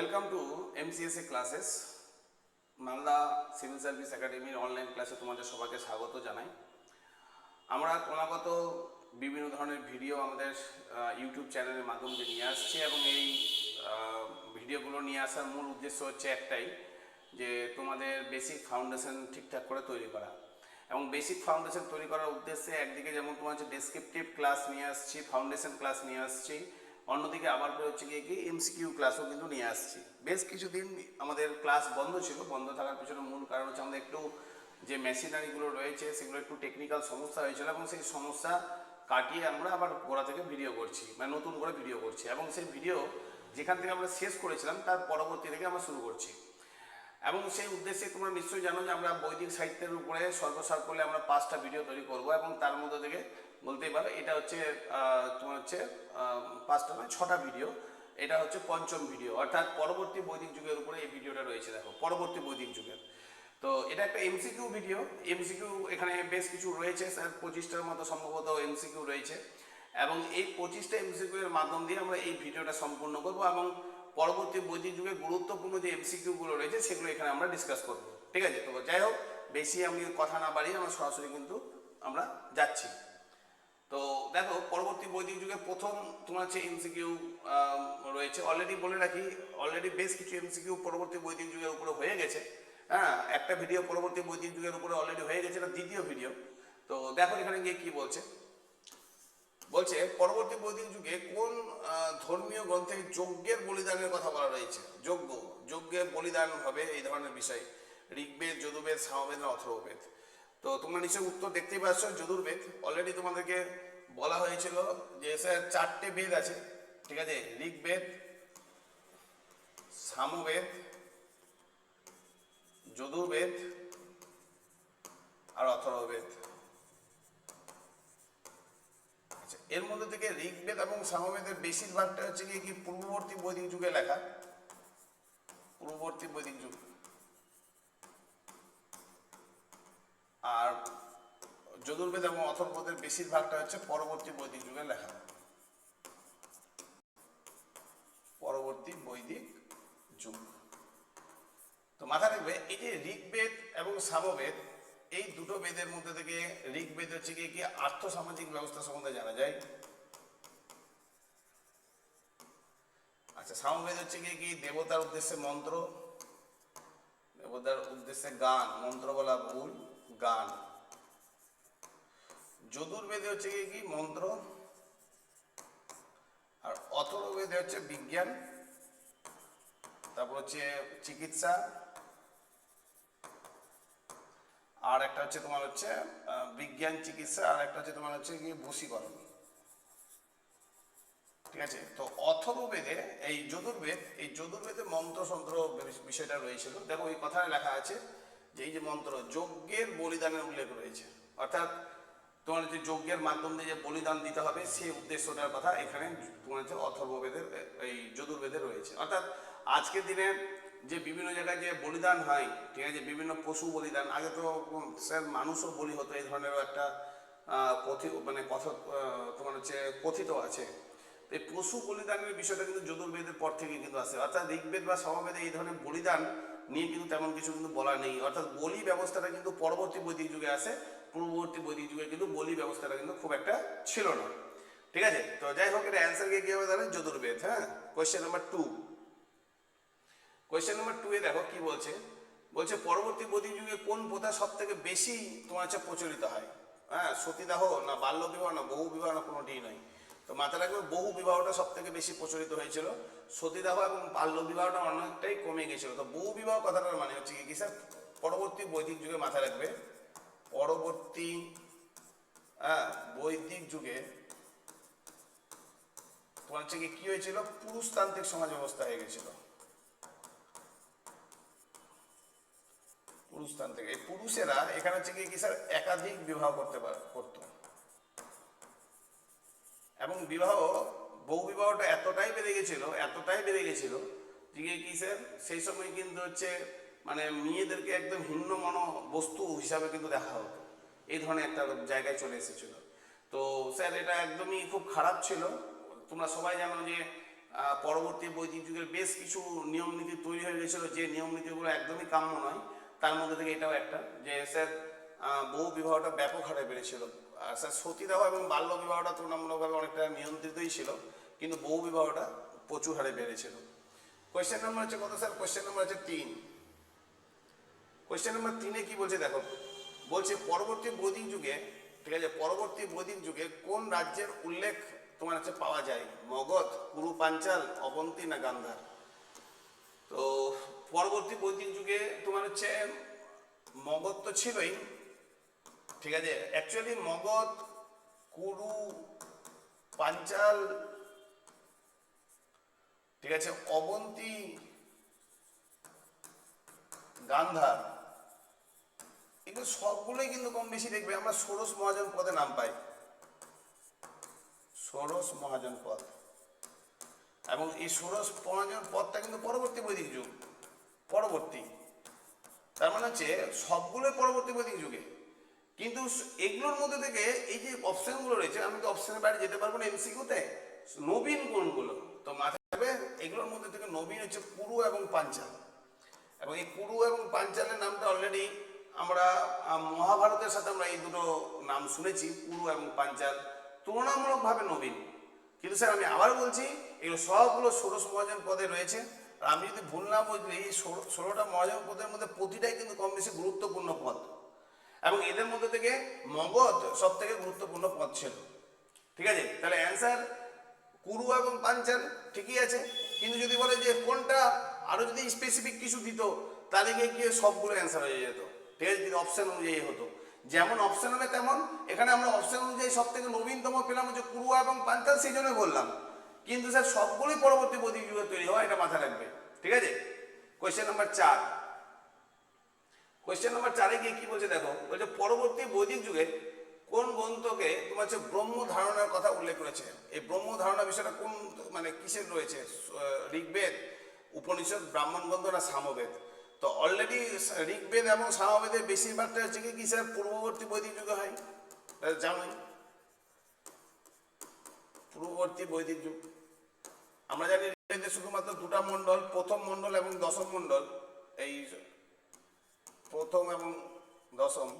Welcome to MCSA classes Malda civil service একাডেমির online ক্লাসে তোমাদের সবাইকে স্বাগত জানাই। আমরা ক্রমাগত বিভিন্ন ধরনের ভিডিও আমাদের ইউটিউব চ্যানেলের মাধ্যমে নিয়ে আসছি এবং এই ভিডিওগুলো নিয়ে আসার মূল উদ্দেশ্য হচ্ছে একটাই, যে তোমাদের বেসিক ফাউন্ডেশন ঠিকঠাক করে তৈরি করা। এবং বেসিক ফাউন্ডেশন তৈরি করার উদ্দেশ্যে একদিকে যেমন তোমার হচ্ছে ডেসক্রিপটিভ ক্লাস নিয়ে আসছি ফাউন্ডেশন ক্লাস নিয়ে আসছি অন্যদিকে আবার হচ্ছে গিয়ে কি এমসিকিউ ক্লাসও কিন্তু নিয়ে আসছি। বেশ কিছুদিন আমাদের ক্লাস বন্ধ ছিল, বন্ধ থাকার পিছনে মূল কারণ হচ্ছে আমাদের একটু যে মেশিনারিগুলো রয়েছে, সেগুলো একটু টেকনিক্যাল সমস্যা হয়েছিল এবং সেই সমস্যা কাটিয়ে আমরা আবার গোড়া থেকে ভিডিও করছি মানে নতুন করে ভিডিও করছি এবং সেই ভিডিও যেখান থেকে আমরা শেষ করেছিলাম, তার পরবর্তী থেকে আমরা শুরু করছি। এবং সেই উদ্দেশ্যে তোমরা নিশ্চয়ই জানো যে আমরা বৈদিক সাহিত্যের উপরে সর্বসার করলে আমরা পাঁচটা ভিডিও তৈরি করব এবং তার মধ্যে থেকে বলতেই পারো, এটা হচ্ছে তোমার হচ্ছে পাঁচটা নয়, ছটা ভিডিও এটা হচ্ছে পঞ্চম ভিডিও অর্থাৎ পরবর্তী বৈদিক যুগের উপরে এই ভিডিওটা রয়েছে, দেখো, পরবর্তী বৈদিক যুগের। তো এটা একটা এমসিকিউ ভিডিও এমসিকিউ এখানে বেশ কিছু রয়েছে, স্যার, পঁচিশটার মতো সম্ভবত এমসিকিউ রয়েছে। এবং এই পঁচিশটা এমসিকিউ এর মাধ্যম দিয়ে আমরা এই ভিডিওটা সম্পূর্ণ করব এবং পরবর্তী বৈদিক যুগে গুরুত্বপূর্ণ যে এমসিকিউ গুলো রয়েছে, সেগুলো এখানে আমরা ডিসকাস করব। ঠিক আছে? তো যাই হোক, বেশি আমি কথা না বাড়িয়ে আমরা সরাসরি কিন্তু আমরা যাচ্ছি। তো দেখো, পরবর্তী বৈদিক যুগে প্রথম তোমার হচ্ছে এমসিকিউ রয়েছে। অলরেডি বলে রাখি অলরেডি বেশ কিছু এমসিকিউ পরবর্তী বৈদিক যুগের উপরে হয়ে গেছে। হ্যাঁ একটা ভিডিও পরবর্তী বৈদিক যুগের উপরে অলরেডি হয়ে গেছে, এটা দ্বিতীয় ভিডিও তো দেখো এখানে গিয়ে কি বলছে। বলছে, পরবর্তী বৈদিক যুগে কোন ধর্মীয় গ্রন্থে যজ্ঞের বলিদানের কথা বলা রয়েছে? যজ্ঞ। যজ্ঞের বলিদান হবে এই ধরনের বিষয়। ঋগ্বেদ, যদুবেদ, সামবেদ, অথর্ববেদ। তো তোমরা নিশ্চয়ই উত্তর দেখতেই পাচ্ছ যদুর্বেদ অলরেডি তোমাদেরকে বলা হয়েছিল যে স্যার চারটে বেদ আছে, ঠিক আছে? ঋগ্বেদ, সামবেদ যদুর্বেদ আর অথর্ববেদ। আচ্ছা এর মধ্যে থেকে ঋগ্বেদ এবং সামবেদের বেশিরভাগটা হচ্ছে কি পূর্ববর্তী বৈদিক যুগে লেখা? পূর্ববর্তী বৈদিক যুগ। আর যদুর্বেদ এবং অথর্ববেদের বেশিরভাগটা হচ্ছে পরবর্তী বৈদিক যুগে লেখা। পরবর্তী বৈদিক যুগ। তো মাথা রাখবে এই যে ঋগ্বেদ এবং সামবেদ এই দুটো বেদের মধ্যে থেকে ঋগ্বেদ হচ্ছে কি কি আর্থ সামাজিক ব্যবস্থা সম্বন্ধে জানা যায়? আচ্ছা সামবেদ হচ্ছে কি কি দেবতার উদ্দেশ্যে মন্ত্র, দেবতার উদ্দেশ্যে গান, মন্ত্র বলা ভুল। গান। যদুর্বেদে হচ্ছে কি মন্ত্র? আর অথর্ববেদে হচ্ছে বিজ্ঞান। তারপর হচ্ছে চিকিৎসা। আর একটা হচ্ছে তোমার হচ্ছে বিজ্ঞান চিকিৎসা, আর একটা হচ্ছে তোমার হচ্ছে কি বশীকরণ ঠিক আছে? তো অথর্ববেদে, এই যদুর্বেদ, এই যদুর্বেদে মন্ত্রসন্ত্র বিষ- বিষয়টা রয়েছিল। দেখো এই কথায় লেখা আছে যে এই যে মন্ত্র, যজ্ঞের বলিদানের উল্লেখ রয়েছে। অর্থাৎ তোমার যে যজ্ঞের মাধ্যম দিয়ে যে বলিদান দিতে হবে সেই উদ্দেশ্যটার কথা এখানে তোমার হচ্ছে অথর্ববেদের, এই যদুর্বেদে রয়েছে। অর্থাৎ আজকের দিনে যে বিভিন্ন জায়গায় যে বলিদান হয়, ঠিক আছে, বিভিন্ন পশু বলিদান, আগে তো স্যার মানুষও বলি হতো, এই ধরনেরও একটা কথিত মানে কথা তোমার হচ্ছে কথিত আছে। এই পশু বলিদানের বিষয়টা কিন্তু যদুর্বেদের পর থেকে কিন্তু আসে। অর্থাৎ ঋগ্বেদ বা সমবেদে এই ধরনের বলিদান নিয়ে কিন্তু তেমন কিছু কিন্তু বলা নেই। অর্থাৎ বলি ব্যবস্থাটা কিন্তু পরবর্তী বৈদিক যুগে আসে, পূর্ববর্তী বৈদিক যুগে কিন্তু বলি ব্যবস্থাটা কিন্তু খুব একটা ছিল না। ঠিক আছে? তো যাই হোক, এটা অ্যান্সার গিয়ে কি হবে তাহলে যদুর্বেদ হ্যাঁ? Question number two question number two এ দেখো কি বলছে? বলছে, পরবর্তী বৈদিক যুগে কোন প্রথা সব থেকে বেশি তোমার হচ্ছে প্রচলিত হয়? হ্যাঁ সতীদাহ না বাল্য বিবাহ না বহু বিবাহ না কোনোটিই নয়। তো মাথা রাখবে বহু বিবাহটা সব থেকে বেশি প্রচলিত হয়েছিল। সতীদাহ এবং বাল্য বিবাহটা অনেকটাই কমে গেছিল। তো বহু বিবাহ কথাটার মানে হচ্ছে কি স্যার? পরবর্তী বৈদিক যুগে মাথা রাখবে। পরবর্তী হ্যাঁ বৈদিক যুগে তোমার হচ্ছে কি হয়েছিল? পুরুষতান্ত্রিক সমাজ ব্যবস্থা হয়ে গেছিল। পুরুষতান্ত্রিক, এই পুরুষেরা এখানে হচ্ছে কি স্যার? একাধিক বিবাহ করতে পার, করতো। এবং বিবাহ বহু বিবাহটা এতটাই বেড়ে গেছিল, এতটাই বেড়ে গেছিল যে কি- স্যার সেই সময় কিন্তু হচ্ছে মানে মেয়েদেরকে একদম হিন্ন মন বস্তু হিসাবে কিন্তু দেখা হতো। এই ধরনের একটা জায়গায় চলে এসেছিল। তো স্যার, এটা একদমই খুব খারাপ ছিল। তোমরা সবাই জানো যে পরবর্তী বৈদিক যুগের বেশ কিছু নিয়ম নীতি তৈরি হয়ে গেছিল, যে নিয়ম নীতিগুলো একদমই কাম্য নয়। তার মধ্যে থেকে এটাও একটা, যে স্যার বহু বিবাহটা ব্যাপক হারে বেড়েছিল। স্যার সতীদাহ এবং বাল্য বিবাহটা তুলনামূলকভাবে অনেকটা নিয়ন্ত্রিতই ছিল, কিন্তু বহু বিবাহটা প্রচুর হারে বেড়েছিল। কোয়েশ্চেন নাম্বার হচ্ছে কত, স্যার? কোয়েশ্চেন নাম্বার হচ্ছে তিন। কোয়েশ্চেন নাম্বার তিনে কি বলছে, দেখো, বলছে পরবর্তী বৈদিক যুগে, ঠিক আছে, পরবর্তী বৈদিক যুগে কোন রাজ্যের উল্লেখ তোমার হচ্ছে পাওয়া যায়? মগধ কুরু পাঞ্চাল অবন্তী না গান্ধার? তো পরবর্তী বৈদিক যুগে তোমার হচ্ছে, মগধ তো ছিলই ঠিক আছে? অ্যাকচুয়ালি মগধ, কুরু, পাঞ্চাল, ঠিক আছে? অবন্তী, গান্ধার, এগুলো সবগুলোই কিন্তু কম বেশি দেখবে। আমরা ষোড়শ মহাজন পদে নাম পাই। ষোড়শ মহাজন পদ। এবং এই ষোড়শ মহাজন পদটা কিন্তু পরবর্তী বৈদিক যুগ। পরবর্তী। তার মানে হচ্ছে সবগুলোই পরবর্তী বৈদিক যুগে। কিন্তু এগুলোর মধ্যে থেকে এই যে অপশনগুলো রয়েছে, আমি তো অপশনের বাইরে যেতে পারব না এমসিকিউতে নবীন কোনগুলো? তো মাথায় রাখবে, এগুলোর মধ্যে থেকে নবীন হচ্ছে পুরু এবং পাঞ্চাল। এবং এই কুরু এবং পাঞ্চালের নামটা অলরেডি আমরা মহাভারতের সাথে আমরা এই দুটো নাম শুনেছি, কুরু এবং পাঞ্চাল। তুলনামূলকভাবে নবীন। কিন্তু স্যার, আমি আবার বলছি, এগুলো সবগুলো ষোড়শ মহাজন পদে রয়েছে। আর আমি যদি ভুল না বুঝলি এই ষোলো- ষোলোটা মহাজন পদের মধ্যে প্রতিটাই কিন্তু কম বেশি গুরুত্বপূর্ণ পদ। এবং এদের মধ্যে থেকে মগধ সব থেকে গুরুত্বপূর্ণ পদ ছিল। ঠিক আছে? তাহলে অ্যান্সার কুরু এবং পাঞ্চাল ঠিকই আছে। কিন্তু যদি বলে যে কোনটা আরও যদি স্পেসিফিক কিছু দিত, তাহলে গিয়ে গিয়ে সবগুলো অ্যান্সার হয়ে যেত। ঠিক আছে? অপশন অনুযায়ী হতো। যেমন অপশন হবে তেমন। এখানে আমরা অপশন অনুযায়ী সব থেকে নবীনতম পেলাম হচ্ছে কুরু এবং পাঞ্চাল, সেই জন্য বললাম। কিন্তু স্যার সবগুলোই পরবর্তী বৈদিক যুগে তৈরি হওয়া এটা মাথায় রাখবে। ঠিক আছে? কোয়েশ্চেন নাম্বার চার। কোয়েশ্চেন নাম্বার চারে গিয়ে কি বলছে দেখো? বলছে, পরবর্তী বৈদিক যুগে কোন গ্রন্থকে তোমার হচ্ছে ব্রহ্ম ধারণার কথা উল্লেখ করেছে? এই ব্রহ্ম ধারণা বিষয়টা কোন মানে কিসের রয়েছে? ঋগ্বেদ, উপনিষদ, ব্রাহ্মণ গ্রন্থ না সামবেদ? তো অলরেডি ঋগ্বেদ এবং সামবেদের বেশিরভাগটা হচ্ছে কি, কিসের পূর্ববর্তী বৈদিক যুগে হয়? জানোই। পূর্ববর্তী বৈদিক যুগ। আমরা জানি ঋগ্বেদে শুধুমাত্র দুটা মণ্ডল, প্রথম মণ্ডল এবং দশম মণ্ডল। এই প্রথম এবং দশম,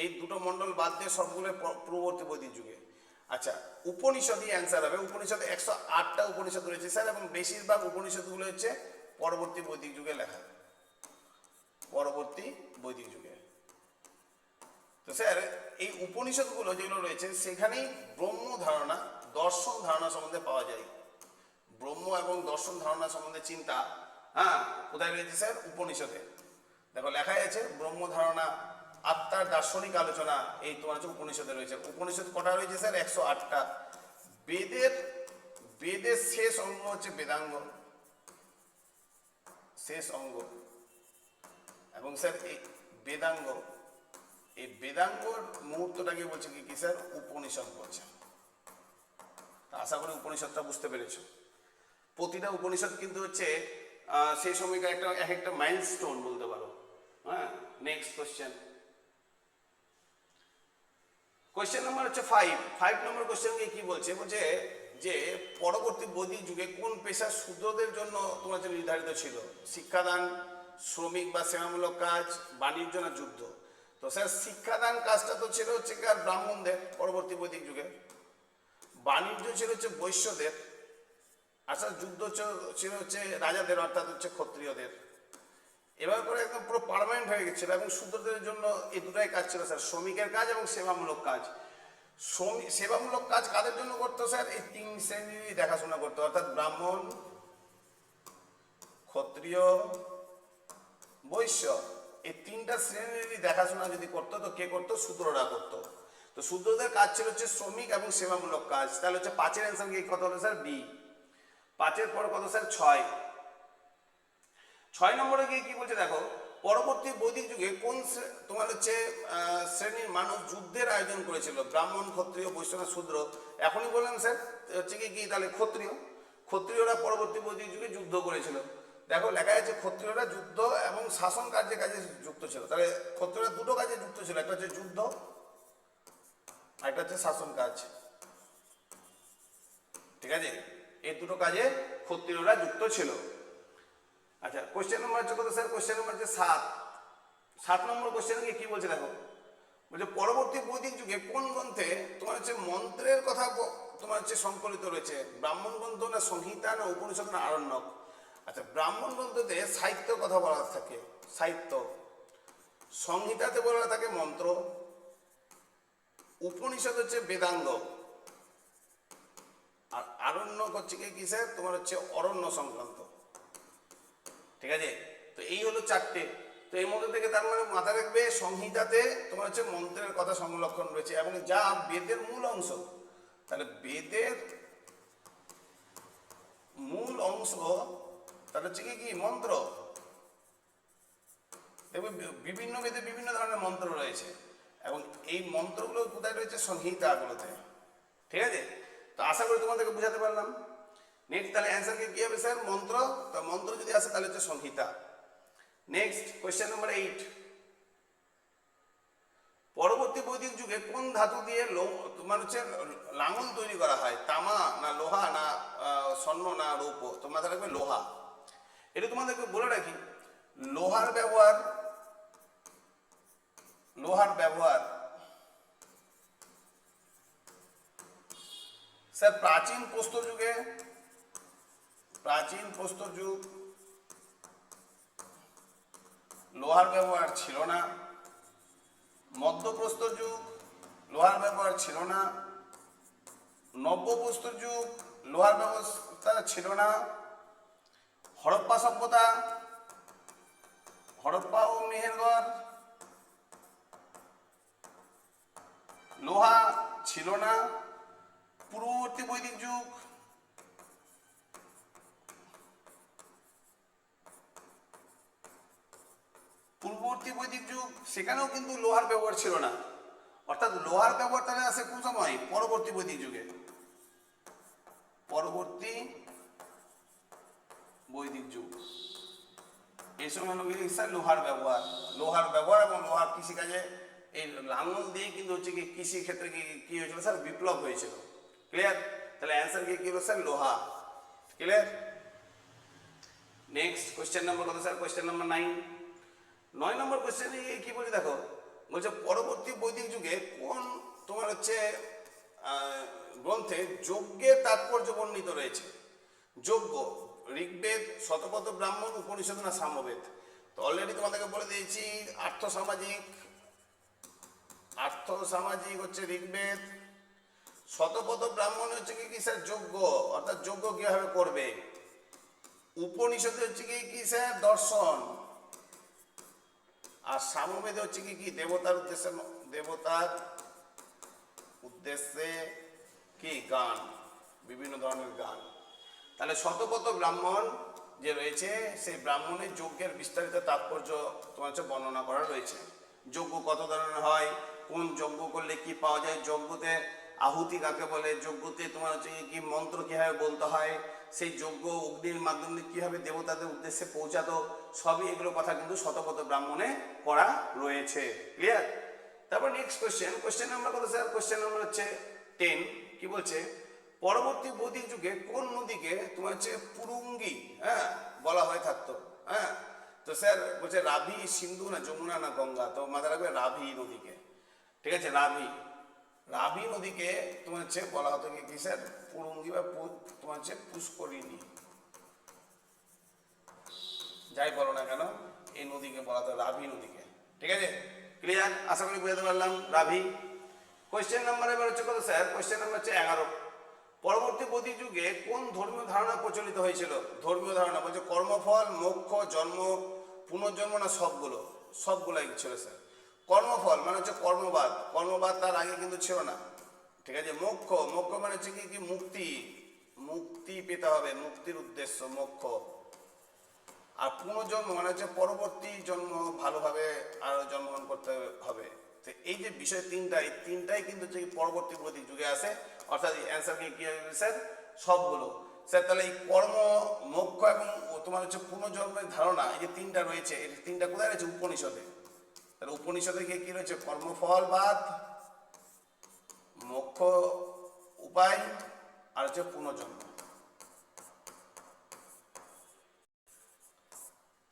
এই দুটো মণ্ডল বাদ দিয়ে সবগুলো পূর্ববর্তী বৈদিক যুগে। আচ্ছা উপনিষদই অ্যান্সার হবে। উপনিষদে একশো আটটা উপনিষদ রয়েছে স্যার এবং বেশিরভাগ উপনিষদগুলো হচ্ছে পরবর্তী বৈদিক যুগে লেখা। পরবর্তী বৈদিক যুগে। তো স্যার এই উপনিষদগুলো যেগুলো রয়েছে, সেখানেই ব্রহ্ম ধারণা, দর্শন ধারণা সম্বন্ধে পাওয়া যায়। ব্রহ্ম এবং দর্শন ধারণা সম্বন্ধে চিন্তা হ্যাঁ? কোথায় রয়েছে স্যার উপনিষদে। দেখো, লেখাই আছে ব্রহ্ম ধারণা আত্মার দার্শনিক আলোচনা, এই তোমার হচ্ছে উপনিষদে রয়েছে। উপনিষদ কটা রয়েছে স্যার? একশো আটটা। বেদের বেদের শেষ অঙ্গ হচ্ছে বেদাঙ্গ। শেষ অঙ্গ। এবং স্যার, এই বেদাঙ্গ, এই বেদাঙ্গর মুহূর্তটাকে বলছে কি কি স্যার? উপনিষদ বলছে। আশা করি উপনিষদটা বুঝতে পেরেছ। প্রতিটা উপনিষদ কিন্তু হচ্ছে সেই সময়কার একটা, এক একটা মাইল স্টোন বলতে পারো। হ্যাঁ নেক্সট কোয়েশ্চেন কোয়েশ্চেন নাম্বার হচ্ছে ফাইভ ফাইভ নম্বর কোয়েশ্চেন কি বলছে? বলছে যে পরবর্তী বৈদিক যুগে কোন পেশা শূদ্রদের জন্য তোমার জন্য নির্ধারিত ছিল? শিক্ষাদান, শ্রমিক বা সেবামূলক কাজ, বাণিজ্য না যুদ্ধ? তো স্যার শিক্ষাদান কাজটা তো ছিল হচ্ছে আর ব্রাহ্মণদের পরবর্তী বৈদিক যুগে। বাণিজ্য ছিল হচ্ছে বৈশ্যদের। আচ্ছা যুদ্ধ ছিল হচ্ছে রাজাদের, অর্থাৎ হচ্ছে ক্ষত্রিয়দের। এবার করে একদম পুরো পার্মানেন্ট হয়ে গেছিল এবং শূদ্রদের জন্য এই দুটাই কাজ ছিল স্যার, শ্রমিকের কাজ এবং সেবামূলক কাজ। শ্রমিক সেবামূলক কাজ কাদের জন্য করতো স্যার? এই তিন শ্রেণীরই দেখাশোনা করতো অর্থাৎ ব্রাহ্মণ, ক্ষত্রিয়, বৈশ্য। এই তিনটা শ্রেণীরই দেখাশোনা যদি করতো তো কে করতো? শূদ্ররা করতো। তো শূদ্রদের কাজ ছিল হচ্ছে শ্রমিক এবং সেবামূলক কাজ। তাহলে হচ্ছে পাঁচের অ্যান্সার কি কত হলো স্যার? বি। পাঁচের পর কত স্যার? ছয়। ছয় নম্বরে গিয়ে কি বলছে দেখো, পরবর্তী বৈদিক যুগে কোন তোমার হচ্ছে শ্রেণির মানুষ যুদ্ধের আয়োজন করেছিল? ব্রাহ্মণ, ক্ষত্রিয়, বৈষ্ণব, শূদ্র। এখনই বললাম স্যার হচ্ছে কি তাহলে ক্ষত্রিয়? ক্ষত্রিয়রা পরবর্তী বৈদিক যুগে যুদ্ধ করেছিল। দেখো, লেখা আছে ক্ষত্রিয়রা যুদ্ধ এবং শাসন কার্যের কাজে যুক্ত ছিল। তাহলে ক্ষত্রিয়রা দুটো কাজে যুক্ত ছিল, একটা হচ্ছে যুদ্ধ একটা হচ্ছে শাসন কাজ। ঠিক আছে? এই দুটো কাজে ক্ষত্রিয়রা যুক্ত ছিল। আচ্ছা কোশ্চেন নম্বর হচ্ছে কত স্যার কোশ্চেন নম্বর হচ্ছে সাত। সাত নম্বর কোশ্চেন কি বলছে দেখো? বলছে, পরবর্তী বৈদিক যুগে কোন গ্রন্থে তোমার হচ্ছে মন্ত্রের কথা তোমার হচ্ছে সংকলিত রয়েছে? ব্রাহ্মণ গ্রন্থ না সংহিতা না উপনিষদ না আরণ্যক? আচ্ছা ব্রাহ্মণ গ্রন্থতে সাহিত্য কথা বলা থাকে, সাহিত্য। সংহিতাতে বলা থাকে মন্ত্র। উপনিষদ হচ্ছে বেদাঙ্গ। আর আরণ্যক হচ্ছে কি স্যার তোমার হচ্ছে অরণ্য সংক্রান্ত। ঠিক আছে? তো এই হলো চারটে। তো এর মধ্যে থেকে তার মানে মাথায় রাখবে সংহিতাতে তোমার হচ্ছে মন্ত্রের কথা সংরক্ষণ রয়েছে এবং যা বেদের মূল অংশ। তাহলে বেদের মূল অংশ, তাহলে হচ্ছে কি মন্ত্র? দেখবে বিভিন্ন বেদে বিভিন্ন ধরনের মন্ত্র রয়েছে এবং এই মন্ত্রগুলো কোথায় রয়েছে? সংহিতাগুলোতে। ঠিক আছে? তো আশা করি তোমাদেরকে বুঝাতে পারলাম। নেক্সট তাহলে অ্যান্সার কি হবে স্যার মন্ত্র। তো মন্ত্র যদি আসে, তাহলে হচ্ছে সংহিতা। নেক্সট কোয়েশ্চেন নাম্বার এইট পরবর্তী বৈদিক যুগে কোন ধাতু দিয়ে লৌ- তোমার হচ্ছে লাঙল তৈরি করা হয়? তামা না লোহা না স্বর্ণ না রৌপ তো রাখবে লোহা। এটা তোমাদেরকে বলে রাখি, লোহার ব্যবহার লোহার ব্যবহার স্যার প্রাচীন প্রস্তর যুগে প্রাচীন প্রস্তর যুগ। লোহার ব্যবহার ছিল না। মধ্যপ্রস্তর যুগ, লোহার ব্যবহার ছিল না। নব্যপ্রস্তর যুগ, লোহার ব্যবস্থা ছিল না। হরপ্পা সভ্যতা, হরপ্পা ও মেহেরগড়, লোহা ছিল না। পূর্ববর্তী বৈদিক যুগ পূর্ববর্তী বৈদিক যুগ, সেখানেও কিন্তু লোহার ব্যবহার ছিল না। অর্থাৎ লোহার ব্যবহার তাহলে আসে কোন সময়? পরবর্তী বৈদিক যুগে। পরবর্তী বৈদিক যুগ। এই সময় লোহার ব্যবহার। লোহার ব্যবহার এবং লোহার কৃষিকাজে এই লাঙল দিয়ে কিন্তু হচ্ছে কি কৃষি ক্ষেত্রে কি কি হয়েছিল স্যার? বিপ্লব হয়েছিল। ক্লিয়ার তাহলে অ্যান্সার কি কি হলো স্যার? লোহা। ক্লিয়ার নেক্সট কোয়েশ্চেন নাম্বার কত স্যার? কোয়েশ্চেন নাম্বার নাইন নয় নম্বর কোয়েশ্চেনে কি বলি দেখো? বলছে পরবর্তী বৈদিক যুগে কোন তোমার হচ্ছে গ্রন্থে যজ্ঞের তাৎপর্য বর্ণিত রয়েছে? যজ্ঞ, ঋগ্বেদ, শতপথ ব্রাহ্মণ, উপনিষদ না সামবেদ তো অলরেডি তোমাদেরকে বলে দিয়েছি আর্থ সামাজিক আর্থ সামাজিক হচ্ছে ঋগ্বেদ, শতপথ ব্রাহ্মণ হচ্ছে কি কি স্যার? যজ্ঞ। অর্থাৎ যজ্ঞ কীভাবে করবে? উপনিষদে হচ্ছে কি কি স্যার? দর্শন। আর সামবেদে হচ্ছে কি কি দেবতার উদ্দেশ্যে দেবতার উদ্দেশ্যে কি, গান, বিভিন্ন ধরনের গান। তাহলে শতপথ ব্রাহ্মণ যে রয়েছে, সেই ব্রাহ্মণের যজ্ঞের বিস্তারিত তাৎপর্য তোমার হচ্ছে বর্ণনা করা রয়েছে। যজ্ঞ কত ধরনের হয়, কোন যজ্ঞ করলে কি পাওয়া যায়? যজ্ঞতে আহুতি কাকে বলে? যজ্ঞতে তোমার হচ্ছে কি মন্ত্র কীভাবে বলতে হয়? সেই যজ্ঞ অগ্নির মাধ্যমে কীভাবে দেবতাদের উদ্দেশ্যে পৌঁছাতো? সবই এগুলো কথা কিন্তু শতপথ ব্রাহ্মণে করা রয়েছে। ক্লিয়ার তারপর নেক্সট কোশ্চেন কোশ্চেন নাম্বার কত স্যার কোয়েশ্চেন নাম্বার হচ্ছে টেন কি বলছে? পরবর্তী বৈদিক যুগে কোন নদীকে তোমার হচ্ছে পুরুঙ্গি হ্যাঁ বলা হয়ে থাকতো হ্যাঁ? তো স্যার বলছে রাভি সিন্ধু না যমুনা না গঙ্গা? তো মাথা রাখবে রাভি নদীকে। ঠিক আছে, রাভি। রাভি নদীকে তোমার হচ্ছে বলা হতো কি কি স্যার? পুরুঙ্গি বা তোমার হচ্ছে পুষ্করিণী। যাই বলো না কেন, এই নদীকে বলা হতো রাভি নদীকে। ঠিক আছে? ক্লিয়ার আশা করি বুঝাতে পারলাম রাভি কোয়েশ্চেন নাম্বার এবার হচ্ছে কত স্যার? কোয়েশ্চেন নাম্বার হচ্ছে এগারো। পরবর্তী বৈদিক যুগে কোন ধর্মীয় ধারণা প্রচলিত হয়েছিল? ধর্মীয় ধারণা বলছে কর্মফল, মোক্ষ, জন্ম, পুনর্জন্ম না সবগুলো? সবগুলাই ছিল স্যার। কর্মফল মানে হচ্ছে কর্মবাদ। কর্মবাদ তার আগে কিন্তু ছিল না। ঠিক আছে? মোক্ষ। মোক্ষ মানে হচ্ছে কি? কি? মুক্তি। মুক্তি পেতে হবে। মুক্তির উদ্দেশ্য, মোক্ষ। আর পুনর্জন্ম মানে হচ্ছে পরবর্তী জন্ম ভালোভাবে আরও জন্মগ্রহণ করতে হবে। তো এই যে বিষয় তিনটা, এই তিনটাই কিন্তু হচ্ছে পরবর্তী প্রতি যুগে আসে। অর্থাৎ অ্যান্সার কি হবে স্যার? সবগুলো। স্যার, তাহলে এই কর্ম, মোক্ষ এবং তোমার হচ্ছে পুনর্জন্মের ধারণা, এই যে তিনটা রয়েছে, এই তিনটা কোথায় রয়েছে? উপনিষদে। তাহলে উপনিষদে গিয়ে কি রয়েছে? কর্মফলবাদ মুখ্য উপায়, আর হচ্ছে পুনর্জন্ম।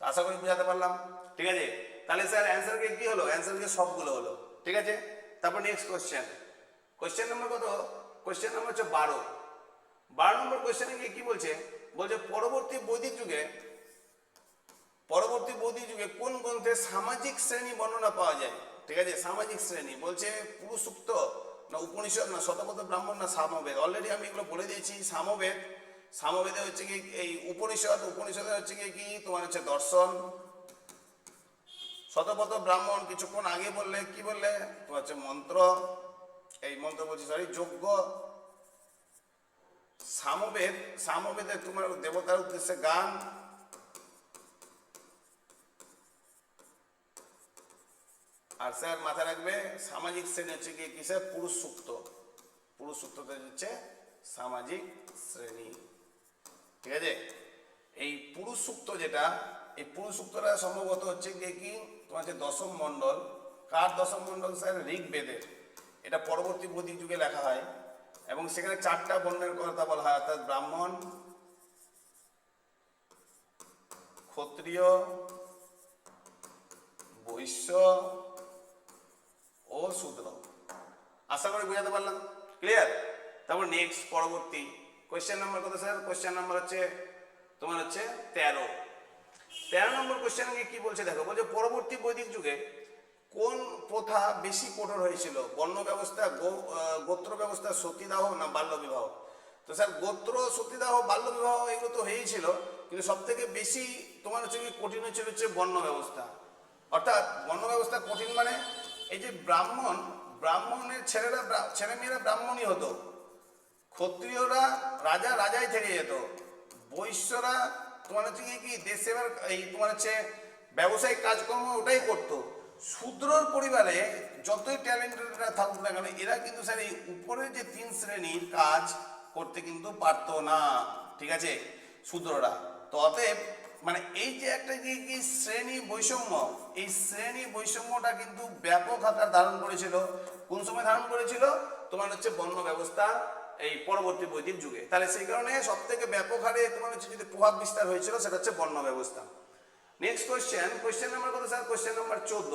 আশা করি বুঝাতে পারলাম। ঠিক আছে? তাহলে স্যার অ্যান্সার গিয়ে কি হলো? অ্যান্সার গিয়ে সবগুলো হলো। ঠিক আছে? তারপর নেক্সট কোশ্চেন কোশ্চেন নম্বর কত? কোশ্চেন নম্বর হচ্ছে বারো। বারো নম্বর কোয়েশ্চেন গিয়ে কি বলছে? বলছে, পরবর্তী বৈদিক যুগে পরবর্তী বৈদিক যুগে কোন গ্রন্থে সামাজিক শ্রেণি বর্ণনা পাওয়া যায়? ঠিক আছে, সামাজিক শ্রেণি। বলছে পুরুষুক্ত না উপনিষদ না শতপথ ব্রাহ্মণ না সামবেদ। অলরেডি আমি এগুলো বলে দিয়েছি, সামবেদ। সামবেদে হচ্ছে কি, এই উপনিষদ, উপনিষদে হচ্ছে কি কি তোমার হচ্ছে দর্শন। শতপথ ব্রাহ্মণ কিছুক্ষণ আগে বললে, কি বললে? তোমার হচ্ছে মন্ত্র। এই মন্ত্র বলছি সরি যজ্ঞ। সামবেদ, সামবেদে তোমার দেবতার উদ্দেশ্যে গান। আর স্যার মাথায় রাখবে, সামাজিক শ্রেণি হচ্ছে কি স্যার? পুরুষ সুক্ত। পুরুষ সুক্ততে হচ্ছে সামাজিক শ্রেণি। ঠিক আছে? এই পুরুষ সুক্ত যেটা, এই পুরুষ সুক্তটা সম্ভবত হচ্ছে গিয়ে কি? তোমার হচ্ছে দশম মণ্ডল। কার দশম মণ্ডল স্যার? ঋগ্বেদের। এটা পরবর্তী বৈদিক যুগে লেখা হয়। এবং সেখানে চারটা বর্ণের কথা বলা হয়, অর্থাৎ ব্রাহ্মণ, ক্ষত্রিয়, বৈশ্য শূদ্র আশা করি বুঝাতে পারলাম? ক্লিয়ার তারপর নেক্সট পরবর্তী। কোয়েশ্চেন নাম্বার কত স্যার কোয়েশ্চেন নাম্বার হচ্ছে, তোমার হচ্ছে তেরো। তেরো নম্বর কোয়েশ্চেন কি বলছে? দেখো, বলছে পরবর্তী বৈদিক যুগে কোন প্রথা বেশি কঠোর হয়েছিল? বর্ণ ব্যবস্থা গোত্র ব্যবস্থা, সতীদাহ না বাল্য বিবাহ? তো স্যার গোত্র, সতীদাহ, বাল্য বিবাহ এগুলো তো হয়েছিল কিন্তু সব থেকে বেশি তোমার হচ্ছে কি কঠিন হচ্ছিল হচ্ছে বর্ণ ব্যবস্থা। অর্থাৎ বর্ণ ব্যবস্থা কঠিন মানে এই যে ব্রাহ্মণ, ব্রাহ্মণের ছেলেরা ব্রা- ছেলেমেয়েরা ব্রাহ্মণই হতো। ক্ষত্রিয়রা রাজা রাজাই থেকে যেত। বৈশ্যরা তোমার হচ্ছে কি কি দেশ সেবার এই তোমার হচ্ছে ব্যবসায়িক কাজকর্ম ওটাই করতো। শূদ্রর পরিবারে যতই ট্যালেন্টেডরা থাকুক না কেন, এরা কিন্তু স্যার এই উপরের যে তিন শ্রেণির কাজ করতে কিন্তু পারতো না। ঠিক আছে? শূদ্ররা। তো অতএব মানে এই যে একটা কি কি শ্রেণি বৈষম্য, এই শ্রেণি বৈষম্যটা কিন্তু ব্যাপক আকার ধারণ করেছিল। কোন সময় ধারণ করেছিল? তোমার হচ্ছে বর্ণ ব্যবস্থা, এই পরবর্তী বৈদিক যুগে। তাহলে সেই কারণে সব থেকে ব্যাপক হারে তোমার হচ্ছে যদি প্রভাব বিস্তার হয়েছিল, সেটা হচ্ছে বর্ণ ব্যবস্থা। নেক্সট কোয়েশ্চেন কোয়েশ্চেন নাম্বার কত স্যার কোয়েশ্চেন নাম্বার চোদ্দ।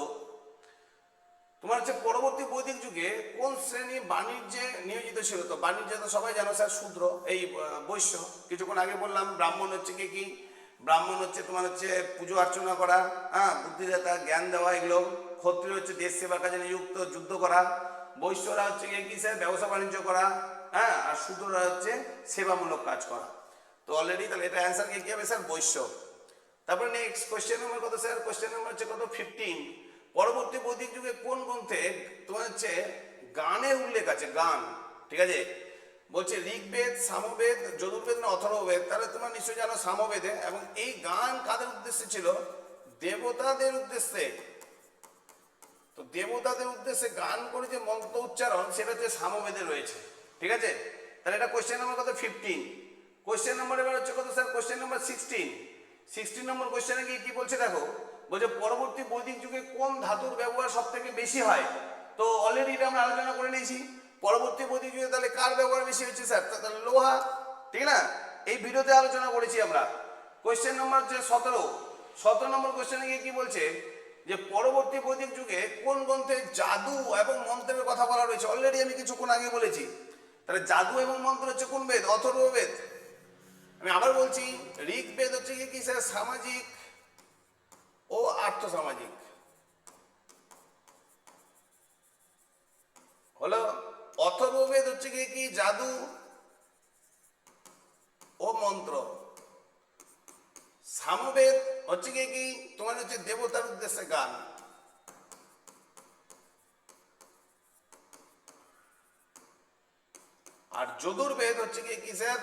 তোমার হচ্ছে পরবর্তী বৈদিক যুগে কোন শ্রেণি বাণিজ্যে নিয়োজিত ছিল? তো বাণিজ্য তো সবাই জানো স্যার শূদ্র, এই বৈশ্য। কিছুক্ষণ আগে বললাম, ব্রাহ্মণ হচ্ছে কি কি? ব্রাহ্মণ হচ্ছে তোমার হচ্ছে পুজো অর্চনা করা হ্যাঁ বুদ্ধিদাতা, জ্ঞান দেওয়া, এগুলো ক্ষত্রিয় হচ্ছে দেশ সেবার কাজে নিযুক্ত, যুদ্ধ করা, বৈশ্যরা হচ্ছে গিয়ে কি স্যার? ব্যবসা বাণিজ্য করা হ্যাঁ আর শূদ্ররা হচ্ছে সেবামূলক কাজ করা। তো অলরেডি তাহলে এটা অ্যান্সার কি হবে স্যার? বৈশ্য। তারপরে নেক্সট কোশ্চেন নাম্বার কত স্যার? কোশ্চেন নাম্বার হচ্ছে কত? ফিফটিন পরবর্তী বৈদিক যুগে কোন গ্রন্থে তোমার হচ্ছে গানের উল্লেখ আছে? গান, ঠিক আছে? বলছে ঋগ্বেদ সামবেদ যদুর্বেদ না অথর্ববেদ, তাহলে তোমার নিশ্চয়ই জানো সামবেদে। এবং এই গান কাদের উদ্দেশ্যে ছিল? দেবতাদের উদ্দেশ্যে। তো দেবতাদের উদ্দেশ্যে গান করে যে মন্ত্র উচ্চারণ, সেটা হচ্ছে সামবেদে রয়েছে। ঠিক আছে? তাহলে এটা কোশ্চেন নাম্বার কত? ফিফটিন কোশ্চেন নাম্বার এবার হচ্ছে কত sir question number sixteen sixteen number কোশ্চেনে গিয়ে কি বলছে দেখো? বলছে পরবর্তী বৈদিক যুগে কোন ধাতুর ব্যবহার সব থেকে বেশি হয়? তো অলরেডি এটা আমরা আলোচনা করে নিয়েছি। পরবর্তী যুগে তাহলে কার ব্যবহার বেশি হচ্ছে, স্যার? তাহলে লোহা, ঠিক না? এই ভিডিওতে আলোচনা করেছি আমরা। কোয়েশ্চেন নম্বর হচ্ছে সতেরো। সতেরো নম্বর কোশ্চেনে গিয়ে কি বলছে? যে পরবর্তী বৈদিক যুগে কোন গ্রন্থে জাদু এবং মন্ত্রের কথা বলা রয়েছে? অলরেডি আমি কিছুক্ষণ আগে বলেছি। তাহলে জাদু এবং মন্ত্র হচ্ছে কোন বেদ? অথর্ববেদ। আমি আবার বলছি ঋক ঋগ্বেদ হচ্ছে কি কি, স্যার? সামাজিক ও আর্থ সামাজিক হলো? অথর্ববেদ হচ্ছে কি কি? জাদু ও মন্ত্র। সামবেদ হচ্ছে কি কি? তোমার হচ্ছে দেবতার উদ্দেশ্যে গান। আর যদুর্বেদ হচ্ছে কি কি স্যার?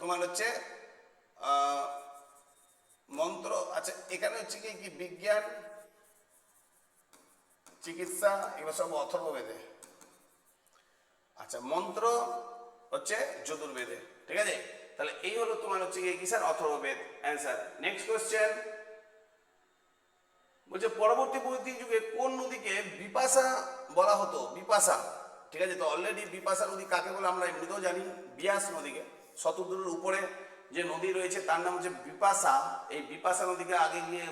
তোমার হচ্ছে মন্ত্র আচ্ছা এখানে হচ্ছে কি কি? বিজ্ঞান, চিকিৎসা, এগুলো সব অথর্ববেদে। আচ্ছা মন্ত্র হচ্ছে যদুর্বেদে ঠিক আছে? তাহলে এই হলো তোমার হচ্ছে কি sir? Atharvaveda answer next question বলছে, পরবর্তী বৈদিক যুগে কোন নদীকে বিপাশা বলা হতো? বিপাশা, ঠিক আছে? তো অলরেডি বিপাশা নদী কাকে বলে আমরা এমনিতেও জানি? বিয়াস নদীকে। শতদ্রের উপরে যে নদী রয়েছে, তার নাম হচ্ছে বিপাশা। এই বিপাশা নদীকে আগে গিয়ে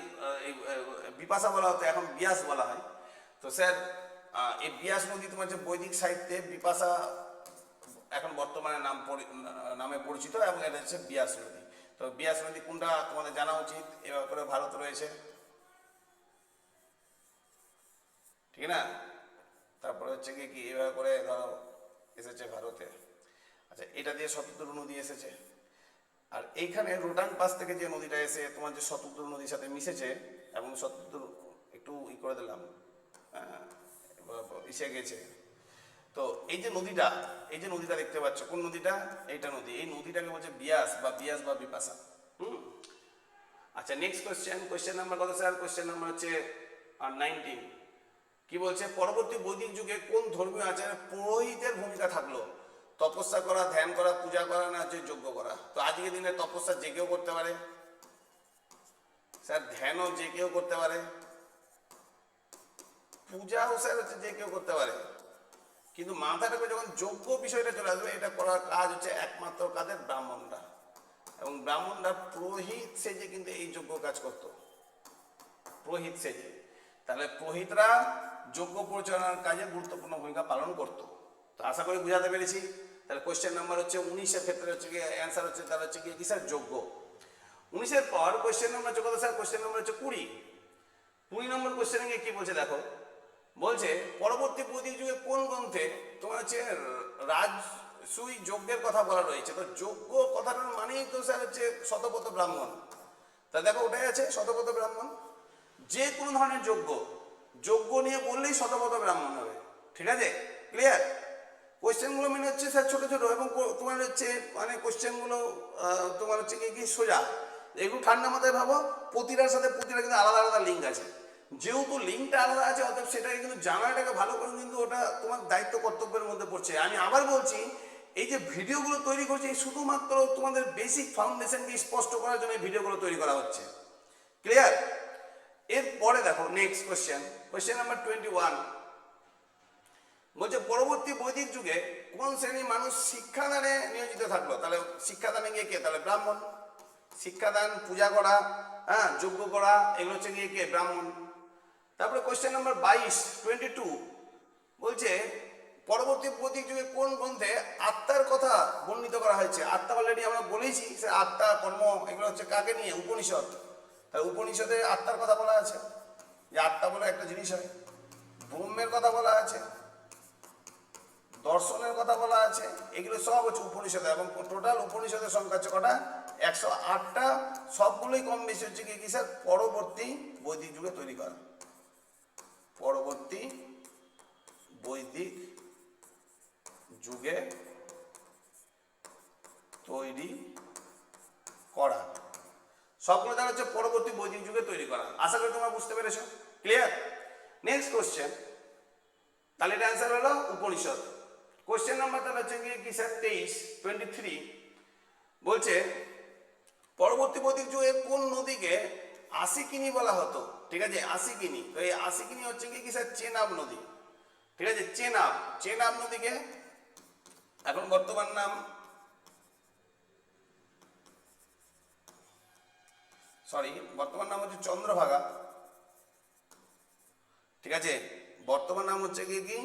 বিপাশা বলা হতো, এখন বিয়াস বলা হয়। তো স্যার এই বিয়াস নদী তোমার যে বৈদিক সাহিত্যে বিপাশা এখন বর্তমানে নাম নামে পরিচিত এবং এটা হচ্ছে বিয়াস নদী। তো বিয়াস নদী কোনটা তোমাদের জানা উচিত? এ ব্যাপারে ভারত রয়েছে। ঠিক না? তারপরে হচ্ছে কি কি? এভাবে করে ধরো এসেছে ভারতে। আচ্ছা এটা দিয়ে শতদ্র নদী এসেছে। আর এইখানে রোটাং পাস থেকে যে নদীটা এসে তোমার যে শতদ্র নদীর সাথে মিশেছে এবং শতদ্র একটু ই করে দিলাম আহ, ইসে গেছে। তো এই যে নদীটা, এই যে নদীটা দেখতে পাচ্ছ, কোন নদীটা? এইটা নদী। এই নদীটাকে বলছে বিয়াস বা বিয়াস বা বিপাসা। হুম? আচ্ছা নেক্সট কোয়েশ্চেন কোয়েশ্চেন নাম্বার কত স্যার কোয়েশ্চেন নাম্বার হচ্ছে নাইনটিন কি বলছে? পরবর্তী বৈদিক যুগে কোন ধর্মীয় আচারে পুরোহিতের ভূমিকা থাকল? তপস্যা করা, ধ্যান করা, পূজা করা না হচ্ছে যজ্ঞ করা? তো আজকের দিনে তপস্যা যে কেউ করতে পারে। স্যার, ধ্যানও যে কেউ করতে পারে। পূজাও স্যার হচ্ছে যে কেউ করতে পারে। কিন্তু মাথাটা করে যখন যোগ্য বিষয়টা চলে আসবে, এটা করার কাজ হচ্ছে একমাত্র কাদের ব্রাহ্মণরা। এবং ব্রাহ্মণরা পুরোহিত সেজে কিন্তু এই যোগ্য কাজ করতো। পুরোহিত সেজে। তাহলে পুরোহিতরা যোগ্য পরিচালনার কাজে গুরুত্বপূর্ণ ভূমিকা পালন করতো। তো আশা করি বুঝাতে পেরেছি। তাহলে কোয়েশ্চেন নাম্বার হচ্ছে উনিশের ক্ষেত্রে হচ্ছে কি অ্যান্সার হচ্ছে, তাহলে হচ্ছে কি কি স্যার যোগ্য উনিশের পর কোয়েশ্চেন নাম্বার হচ্ছে কত স্যার কোয়েশ্চেন নাম্বার হচ্ছে কুড়ি। কুড়ি নম্বর কোয়েশ্চেনে গিয়ে কি বলছে দেখো? বলছে, পরবর্তী বৈদিক যুগে কোন গ্রন্থে তোমার হচ্ছে রাজ সুই যজ্ঞের কথা বলা রয়েছে? তো যজ্ঞ কথাটার মানেই তো স্যার হচ্ছে শতপথ ব্রাহ্মণ। তা দেখো, ওটাই আছে শতপথ ব্রাহ্মণ। যে কোনো ধরনের যজ্ঞ যজ্ঞ নিয়ে বললেই শতপথ ব্রাহ্মণ হবে। ঠিক আছে? ক্লিয়ার কোয়েশ্চেনগুলো মেনে হচ্ছে স্যার ছোটো ছোটো এবং তোমার হচ্ছে মানে কোয়েশ্চেনগুলো তোমার হচ্ছে কি কি সোজা? এগুলো ঠান্ডা মাথায় ভাবো, প্রতিটার সাথে প্রতিটা কিন্তু আলাদা আলাদা লিঙ্ক আছে। যেহেতু লিঙ্কটা আলাদা আছে, অতএব সেটাকে কিন্তু জানাটাকে ভালো করে কিন্তু ওটা তোমার দায়িত্ব কর্তব্যের মধ্যে পড়ছে। আমি আবার বলছি, এই যে ভিডিওগুলো তৈরি করছে, এই শুধুমাত্র তোমাদের বেসিক ফাউন্ডেশনকে স্পষ্ট করার জন্য ভিডিওগুলো তৈরি করা হচ্ছে। ক্লিয়ার এরপরে দেখো next question question number twenty one বলছে, পরবর্তী বৈদিক যুগে কোন শ্রেণির মানুষ শিক্ষাদানে নিয়োজিত থাকল? তাহলে শিক্ষাদানে গিয়ে কে? তাহলে ব্রাহ্মণ। শিক্ষাদান, পূজা করা হ্যাঁ যজ্ঞ করা, এগুলো হচ্ছে গিয়ে কে? ব্রাহ্মণ। তারপরে কোয়েশ্চেন নাম্বার বাইশ টোয়েন্টি টু বলছে, পরবর্তী বৈদিক যুগে কোন গ্রন্থে আত্মার কথা বর্ণিত করা হয়েছে? আত্মা অলরেডি আমরা বলেছি সে আত্মা, কর্ম, এগুলো হচ্ছে কাকে নিয়ে? উপনিষদ। তাই উপনিষদে আত্মার কথা বলা আছে। যে আত্মা বলে একটা জিনিস হয়। ব্রহ্মের কথা বলা আছে। দর্শনের কথা বলা আছে। এগুলো সব হচ্ছে উপনিষদে এবং টোটাল উপনিষদের সংখ্যা হচ্ছে কটা? একশো আটটা। সবগুলোই কম বেশি হচ্ছে কি কি স্যার পরবর্তী বৈদিক যুগে তৈরি করা। পরবর্তী বৈদিক যুগে তৈরি করা। সবগুলো দ্বারা হচ্ছে পরবর্তী বৈদিক যুগে তৈরি করা। আশা করি তোমরা বুঝতে পেরেছ। ক্লিয়ার নেক্সট কোশ্চেন তাহলে এটা অ্যান্সার হলো উপনিষদ। কোশ্চেন নাম্বার তাহলে হচ্ছে গিয়ে কি স্যার তেইশ টোয়েন্টি থ্রি বলছে, পরবর্তী বৈদিক যুগে কোন নদীকে আশিকিনি বলা হতো, ঠিক আছে? আশিকিনি। তো এই আশিকিনি হচ্ছে কি? কি স্যার? চেনাব নদী। ঠিক আছে? চেনাব। চেনাব নদীকে এখন বর্তমান নাম সরি, বর্তমান নাম হচ্ছে চন্দ্রভাগা। ঠিক আছে? বর্তমান নাম হচ্ছে কি কি?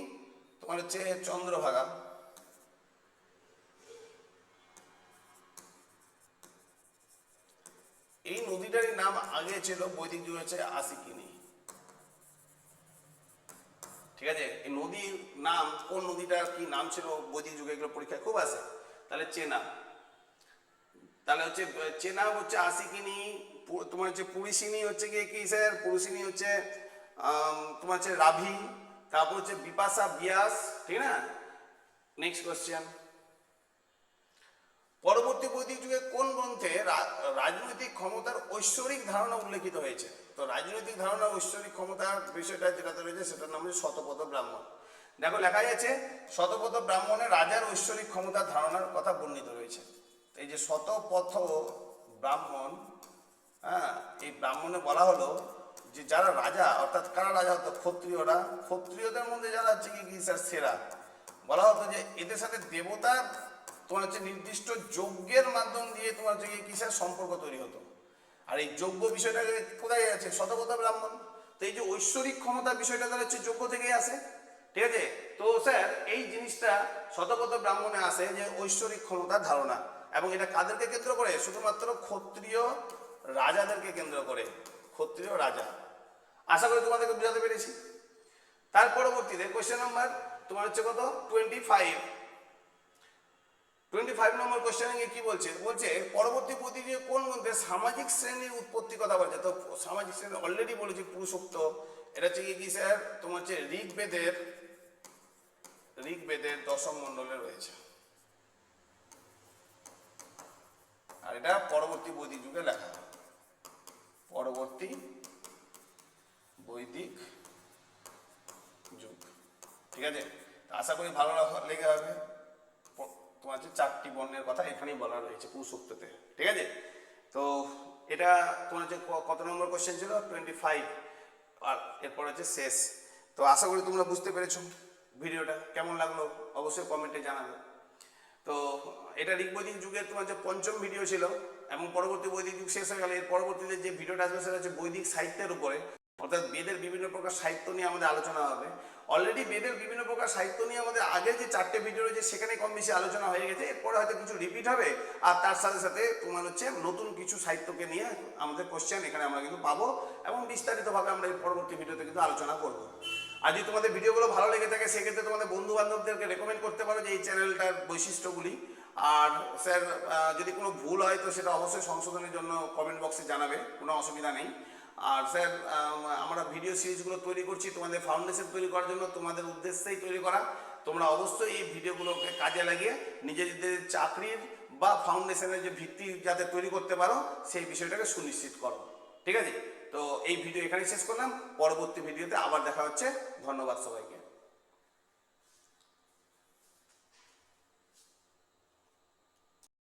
তোমার হচ্ছে চন্দ্রভাগা। এই নদীটার নাম আগে ছিল বৈদিক যুগে হচ্ছে আশিকিনি। ঠিক আছে? এই নদীর নাম, কোন নদীটার কি নাম ছিল বৈদিক যুগে, এগুলো পরীক্ষায় খুব আছে। তাহলে চেনা। তাহলে হচ্ছে, চেনা হচ্ছে আশিকিনি, পু- তোমার হচ্ছে পুরিশিনী হচ্ছে গিয়ে কি স্যার? পুরুষিনী হচ্ছে তোমার হচ্ছে রাভি, তারপর হচ্ছে বিপাশা বিয়াস, ঠিক না? নেক্সট কোয়েশ্চেন পরবর্তী বৈদিক যুগে কোন গ্রন্থে রাজনৈতিক ক্ষমতার ঐশ্বরিক ধারণা উল্লেখিত হয়েছে? তো রাজনৈতিক ধারণা ঐশ্বরিক ক্ষমতার বিষয়টা যেটাতে রয়েছে সেটার নাম হচ্ছে শতপথ ব্রাহ্মণ। দেখো লেখা যাচ্ছে শতপথ ব্রাহ্মণে রাজার ঐশ্বরিক ক্ষমতার ধারণার কথা বর্ণিত রয়েছে। এই যে শতপথ ব্রাহ্মণ হ্যাঁ এই ব্রাহ্মণে বলা হলো যে যারা রাজা, অর্থাৎ কারা রাজা হতো? ক্ষত্রিয়রা। ক্ষত্রিয়দের মধ্যে যারা হচ্ছে কি কি, স্যার? সেরা। বলা হতো যে এদের সাথে দেবতার তোমার হচ্ছে নির্দিষ্ট যজ্ঞের মাধ্যম দিয়ে তোমার হচ্ছে কিসের সম্পর্ক তৈরি হতো। আর এই যোগ্য বিষয়টা কোথায় আছে? শতকথা ব্রাহ্মণ। তো এই যে ঐশ্বরিক ক্ষমতা বিষয়টা তাহলে হচ্ছে যোগ্য থেকেই আসে। ঠিক আছে? তো স্যার, এই জিনিসটা শতকথ ব্রাহ্মণে আসে যে ঐশ্বরিক ক্ষমতার ধারণা। এবং এটা কাদেরকে কেন্দ্র করে? শুধুমাত্র ক্ষত্রিয় রাজাদেরকে কেন্দ্র করে। ক্ষত্রিয় রাজা। আশা করি তোমাদেরকে বোঝাতে পেরেছি। তার পরবর্তীতে কোয়েশ্চেন নাম্বার তোমার হচ্ছে কত? Twenty five twenty five number কোয়েশ্চেনে কি বলছে? বলছে, পরবর্তী প্রতিযোগী কোন মধ্যে সামাজিক শ্রেণির উৎপত্তি কথা বলছে? তো সামাজিক শ্রেণি অলরেডি বলেছি পুরুষোক্ত। এটা হচ্ছে কি স্যার? তোমার হচ্ছে ঋগ্বেদের ঋগ্বেদের দশম মণ্ডলে রয়েছে। আর এটা পরবর্তী বৈদিক যুগে লেখা। পরবর্তী বৈদিক যুগ। ঠিক আছে? আশা করি ভালো লাগা- হবে। তোমার হচ্ছে চারটি বর্ণের কথা এখানেই বলা রয়েছে পুরুষোক্ততে ঠিক আছে? তো এটা তোমার ক- কত নম্বর কোশ্চেন ছিল? টোয়েন্টি ফাইভ আর এরপর হচ্ছে শেষ। তো আশা করি তোমরা বুঝতে পেরেছ ভিডিওটা। কেমন লাগল অবশ্যই কমেন্টে জানাবে। তো এটা ঋগ্বৈদিক যুগের তোমার যে পঞ্চম ভিডিও ছিল এবং পরবর্তী বৈদিক যুগ শেষ হয়ে গেলে এর পরবর্তীতে যে ভিডিওটা আসবে সেটা হচ্ছে বৈদিক সাহিত্যের উপরে। অর্থাৎ বেদের বিভিন্ন প্রকার সাহিত্য নিয়ে আমাদের আলোচনা হবে। অলরেডি বেদের বিভিন্ন প্রকার সাহিত্য নিয়ে আমাদের আগে যে চারটে ভিডিও রয়েছে, সেখানে কম বেশি আলোচনা হয়ে গেছে। এরপরে হয়তো কিছু রিপিট হবে। আর তার সাথে সাথে তোমার হচ্ছে নতুন কিছু সাহিত্যকে নিয়ে আমাদের কোশ্চেন এখানে আমরা কিন্তু পাবো এবং বিস্তারিতভাবে আমরা এই পরবর্তী ভিডিওতে কিন্তু আলোচনা করব। আর যদি তোমাদের ভিডিওগুলো ভালো লেগে থাকে, সেক্ষেত্রে তোমাদের বন্ধু বান্ধবদেরকে রেকমেন্ড করতে পারো যে এই চ্যানেলটার বৈশিষ্ট্যগুলি। আর স্যার যদি কোনো ভুল হয়, তো সেটা অবশ্যই সংশোধনের জন্য কমেন্ট বক্সে জানাবে, কোনো অসুবিধা নেই। আর স্যার আমরা ভিডিও সিরিজগুলো তৈরি করছি, তোমাদের ফাউন্ডেশন তৈরি করার জন্য, তোমাদের উদ্দেশ্যেই তৈরি করা। তোমরা অবশ্যই এই ভিডিওগুলোকে কাজে লাগিয়ে নিজেদের চাকরির বা ফাউন্ডেশনের যে ভিত্তি যাতে তৈরি করতে পারো, সেই বিষয়টাকে সুনিশ্চিত করো। ঠিক আছে? তো এই ভিডিও এখানেই শেষ করলাম। পরবর্তী ভিডিওতে আবার দেখা হচ্ছে। ধন্যবাদ সবাইকে।